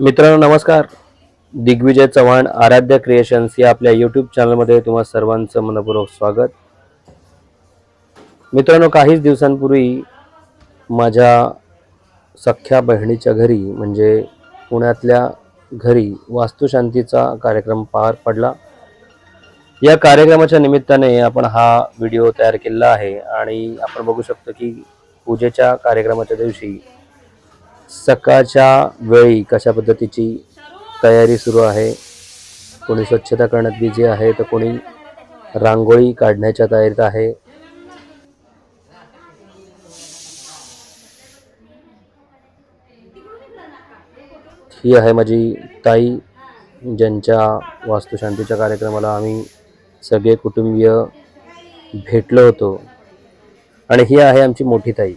मित्रांनो नमस्कार. दिग्विजय चव्हाण आराध्य क्रिएशन्स या आपल्या यूट्यूब चॅनलमध्ये तुम्हा सर्वांचं मनपूर्वक स्वागत. मित्रांनो काहीच दिवसांपूर्वी माझ्या सख्ख्या बहिणीच्या घरी म्हणजे पुण्यातल्या घरी वास्तुशांतीचा कार्यक्रम पार पडला. या कार्यक्रमाच्या निमित्ताने आपण हा व्हिडिओ तयार केलेला आहे आणि आपण बघू शकतो की पूजेच्या कार्यक्रमाच्या दिवशी सकाळच्या वेळी कशा पद्धतीची तयारी सुरू आहे? कोणी स्वच्छता करण्यात बिझी आहे तर कोणी रांगोळी काढण्याच्या तयारीत आहे? ही आहे माझी ताई ज्यांच्या वास्तुशांतीच्या कार्यक्रमाला आम्ही सगळे कुटुंबीय भेटलो होतो. आणि ही आहे आमची मोठी ताई.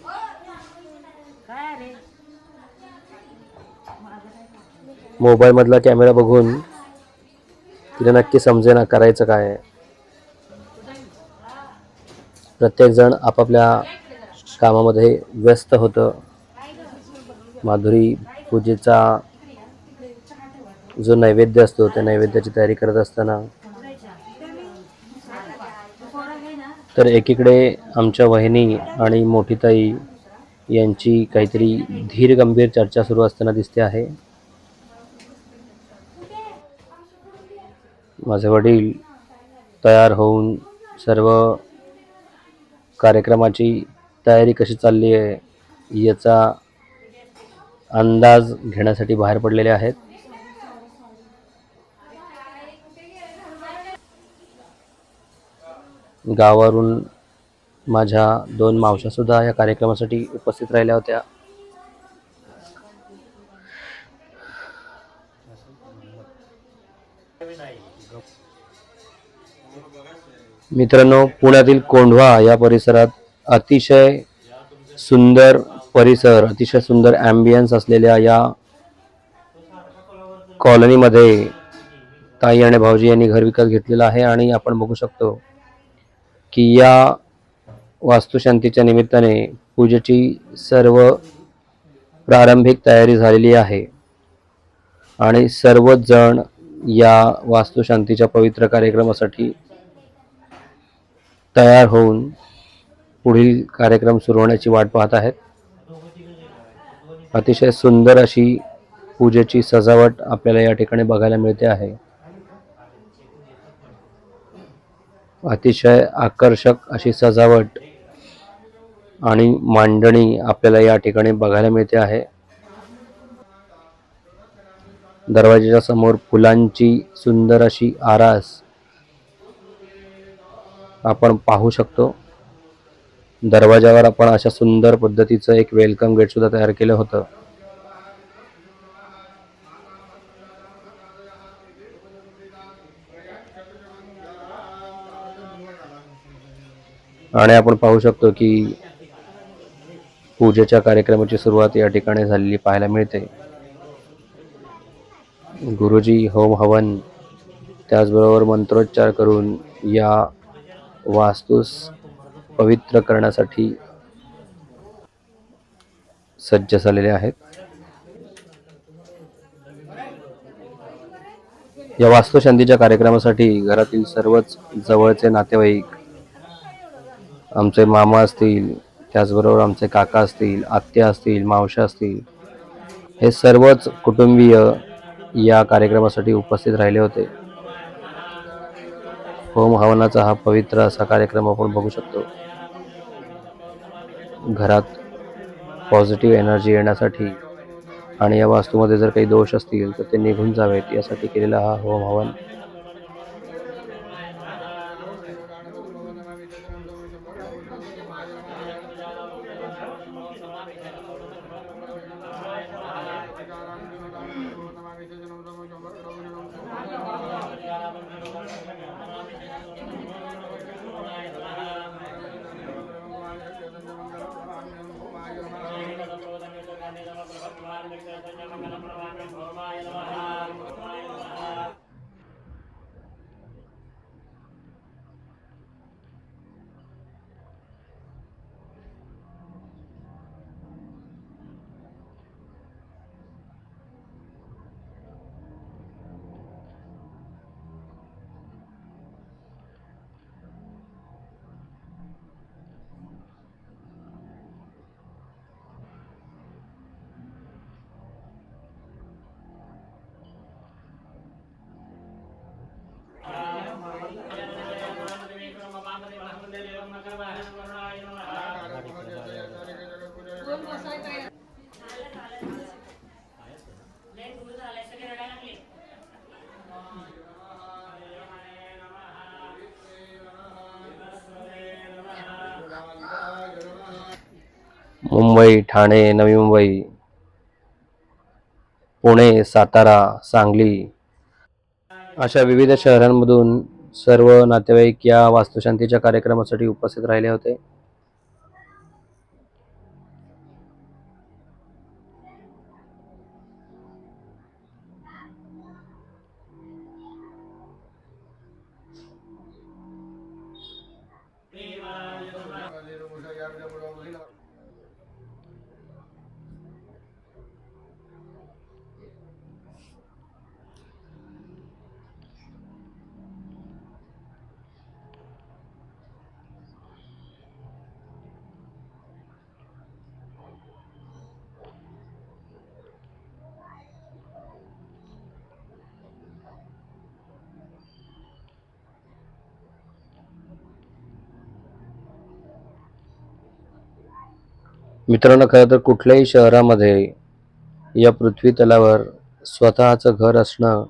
मोबाईलमधला कॅमेरा बघून तिला नक्की समजेना करायचं काय प्रत्येकजण आपापल्या कामामध्ये व्यस्त होतं. माधुरी पूजेचा जो नैवेद्य असतो त्या नैवेद्याची तयारी करत असताना तर एकीकडे आमच्या वहिनी आणि मोठी ताई यांची काहीतरी धीर गंभीर चर्चा सुरू असताना दिसते आहे. माझे वडील तयार होऊन सर्व कार्यक्रमाची तयारी कशी चालली आहे याचा अंदाज घेण्यासाठी बाहेर पडलेले आहेत. गावावरून माझ्या दोन मावशासुद्धा या कार्यक्रमासाठी उपस्थित राहिल्या होत्या. मित्रांनो पुण्यातील कोंढवा या परिसरात अतिशय सुंदर परिसर अतिशय सुंदर ॲम्बियन्स असलेल्या या कॉलनीमध्ये ताई आणि भाऊजी यांनी घर विकत घेतलेलं आहे आणि आपण बघू शकतो की या वास्तुशांतीच्या निमित्ताने पूजेची सर्व प्रारंभिक तयारी झालेली आहे. आणि सर्वच जण या वास्तुशांतीच्या पवित्र कार्यक्रमासाठी तयार होऊन पुढील कार्यक्रम सुरू होण्याची वाट पाहत आहेत. अतिशय सुंदर अशी पूजेची सजावट आपल्याला या ठिकाणी बघायला मिळते आहे. अतिशय आकर्षक अशी सजावट आणि मांडणी आपल्याला या ठिकाणी बघायला मिळते आहे. दरवाजाच्या समोर फुलांची सुंदर अशी आरास आपण पाहू शकतो. दरवाजावर आपण अशा सुंदर पद्धतीचं एक वेलकम गेट सुद्धा तयार केलं होतं. आणि आपण पाहू शकतो की पूजेच्या कार्यक्रमाची सुरुवात या ठिकाणी झालेली पाहायला मिळते. गुरुजी होम हवन त्याचबरोबर मंत्रोच्चार करून या वास्तूस पवित्र करण्यासाठी सज्ज झालेले आहेत. या वास्तुशांतीच्या कार्यक्रमासाठी घरातील सर्वच जवळचे नातेवाईक आमचे मामा असतील त्याचबरोबर आमचे काका असतील आत्या असतील मावशा असतील हे सर्वच कुटुंबीय या कार्यक्रमासाठी उपस्थित राहिले होते. होम हवनाचा हा पवित्र असा कार्यक्रम आपण बघू शकतो. घरात पॉझिटिव्ह एनर्जी येण्यासाठी आणि या वास्तूमध्ये जर काही दोष असतील तर ते निघून जावेत. यासाठी केलेला हा होम हवन मुंबई ठाणे नवी मुंबई. पुणे सातारा सांगली. अशा विविध शहरांमधून सर्व नातेवाईक या वास्तुशांतीच्या कार्यक्रमासाठी उपस्थित राहिले होते. मित्रांनो खरं तर कुठल्याही शहरामध्ये या पृथ्वी तलावर स्वतःचं घर असणं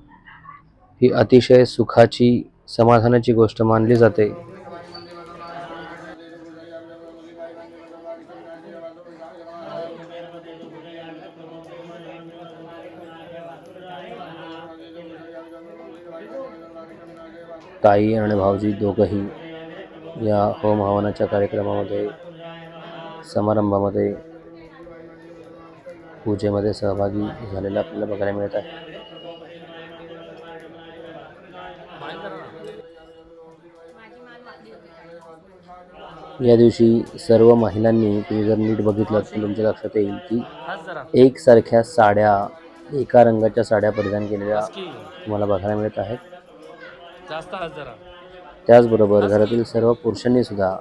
ही अतिशय सुखाची समाधानाची गोष्ट मानली जाते. ताई आणि भाऊजी दोघंही या होम हवनाच्या कार्यक्रमामध्ये समारंभामध्ये पूजेमध्ये सहभागी झालेलं आपल्याला बघायला मिळत आहे. या दिवशी सर्व महिलांनी तुम्ही जर नीट बघितलं तर तुमच्या लक्षात येईल की एकसारख्या साड्या एका रंगाच्या साड्या परिधान केलेल्या तुम्हाला बघायला मिळत आहेत. त्याचबरोबर घरातील सर्व पुरुषांनी सुद्धा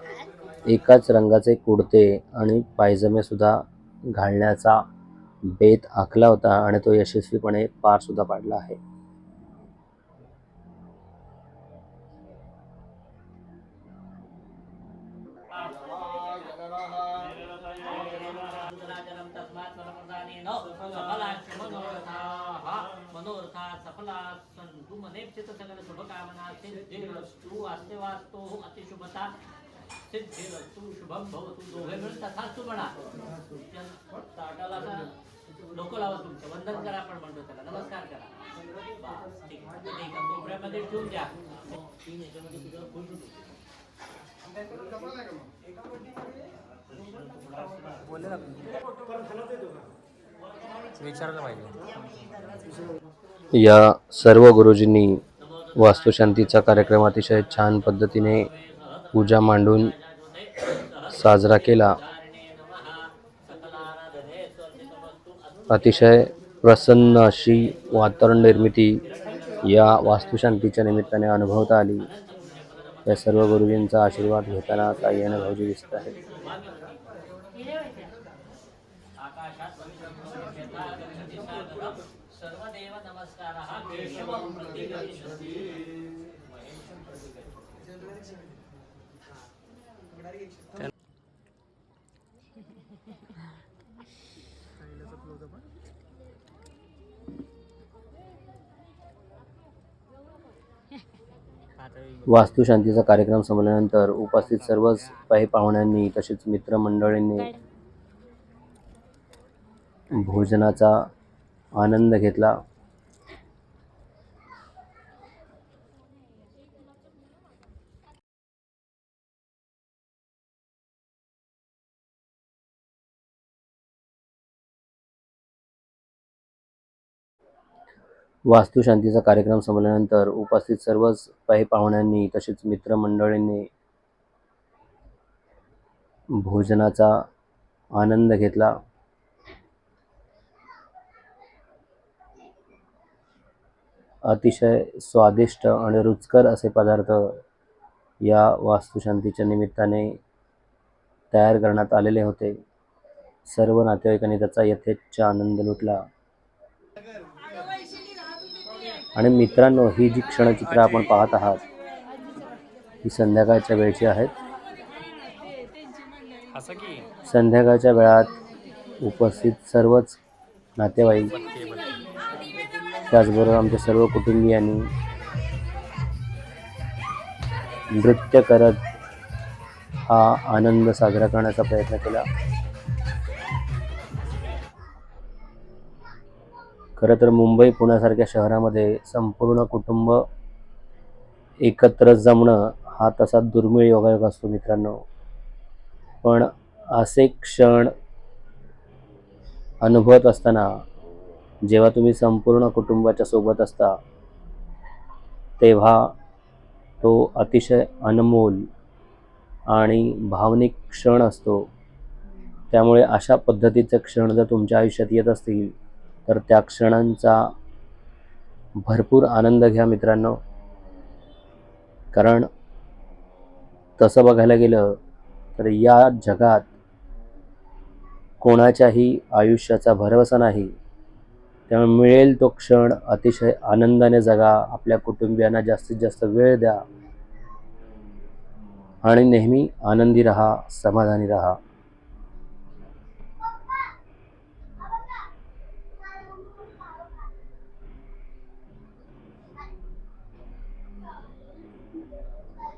एकाच रंगाचे कुडते आणि पायजमेसुद्धा घालण्याचा बेत आखला होता आणि तो यशस्वीपणे पारसुद्धा पाडला आहे. मनोरथा दोघे मिळून म्हणा ताटाला डोकं लावा तुमचं वंदन करा आपण म्हणतो त्याला नमस्कार करा एका कोपऱ्यामध्ये ठेवून द्या तीन याच्यामध्ये तुझं फुल या सर्व गुरुजींनी वास्तुशांतीचा कार्यक्रम अतिशय छान पद्धतीने पूजा मांडून साजरा केला. अतिशय प्रसन्न अशी वातावरण निर्मिती या वास्तुशांतीच्या निमित्ताने अनुभवता आली. या सर्व गुरुजींचा आशीर्वाद घेताना ताई आणि भाऊजी दिसत आहेत. वास्तुशांतीचा कार्यक्रम संपल्यानंतर उपस्थित सर्वच काही पाहुण्यांनी तसेच मित्रमंडळींनी भोजनाचा आनंद घेतला. वास्तुशांतीचा कार्यक्रम संपल्यानंतर उपस्थित सर्वच काही पाहुण्यांनी तसेच मित्रमंडळींनी भोजनाचा आनंद घेतला. अतिशय स्वादिष्ट आणि रुचकर असे पदार्थ या वास्तुशांतीच्या निमित्ताने तयार करण्यात आलेले होते. सर्व नातेवाईकांनी त्याचा यथेच्छ आनंद लुटला. आणि मित्रांनो ही जी क्षणचित्र आपण पाहत आहात ही संध्याकाळच्या वेळची आहेत. संध्याकाळच्या वेळात उपस्थित सर्वच नातेवाईक त्याचबरोबर आमच्या सर्व कुटुंबियांनी नृत्य करत हा आनंद साजरा करण्याचा प्रयत्न केला. खरं तर मुंबई पुण्यासारख्या शहरामध्ये संपूर्ण कुटुंब एकत्र जमणं हा तसा दुर्मिळ योगायोग असतो मित्रांनो. पण असे क्षण अनुभवत असताना जेव्हा तुम्ही संपूर्ण कुटुंबाच्या सोबत असता तेव्हा तो अतिशय अनमोल आणि भावनिक क्षण असतो. त्यामुळे अशा पद्धतीचे क्षण जर तुमच्या आयुष्यात येत असतील तर त्या क्षणांचा भरपूर आनंद घ्या मित्रांनो. कारण तसं बघायला गेलं तर या जगात कोणाच्याही आयुष्याचा भरवसा नाही. त्यामुळे मिळेल तो क्षण अतिशय आनंदाने जगा आपल्या कुटुंबियांना जास्तीत जास्त वेळ द्या आणि नेहमी आनंदी रहा समाधानी रहा.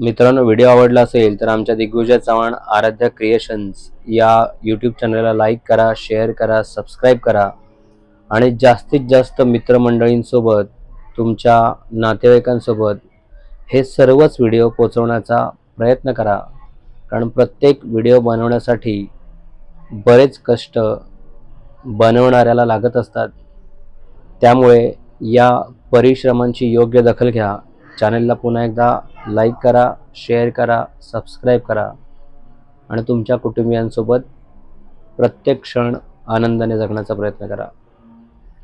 मित्रांनो व्हिडिओ आवडला असेल तर आमच्या दिग्विजय चव्हाण आराध्या क्रिएशन्स या यूट्यूब चॅनलला लाईक करा शेअर करा सबस्क्राईब करा. आणि जास्तीत जास्त मित्रमंडळींसोबत तुमच्या नातेवाईकांसोबत हे सर्वच व्हिडिओ पोचवण्याचा प्रयत्न करा. कारण प्रत्येक व्हिडिओ बनवण्यासाठी बरेच कष्ट बनवणाऱ्याला लागत असतात. त्यामुळे या परिश्रमांची योग्य दखल घ्या. चॅनलला पुन्हा एकदा लाईक करा शेअर करा सबस्क्राईब करा. आणि तुमच्या कुटुंबियांसोबत प्रत्येक क्षण आनंदाने जगण्याचा प्रयत्न करा.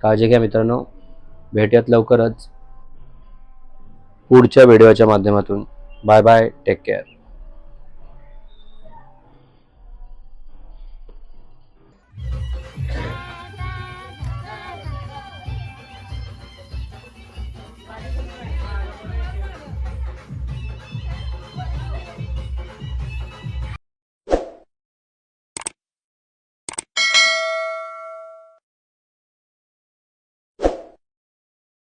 काळजी घ्या मित्रांनो. भेटूयात लवकरच पुढच्या व्हिडिओच्या माध्यमातून. Bye bye. Take care.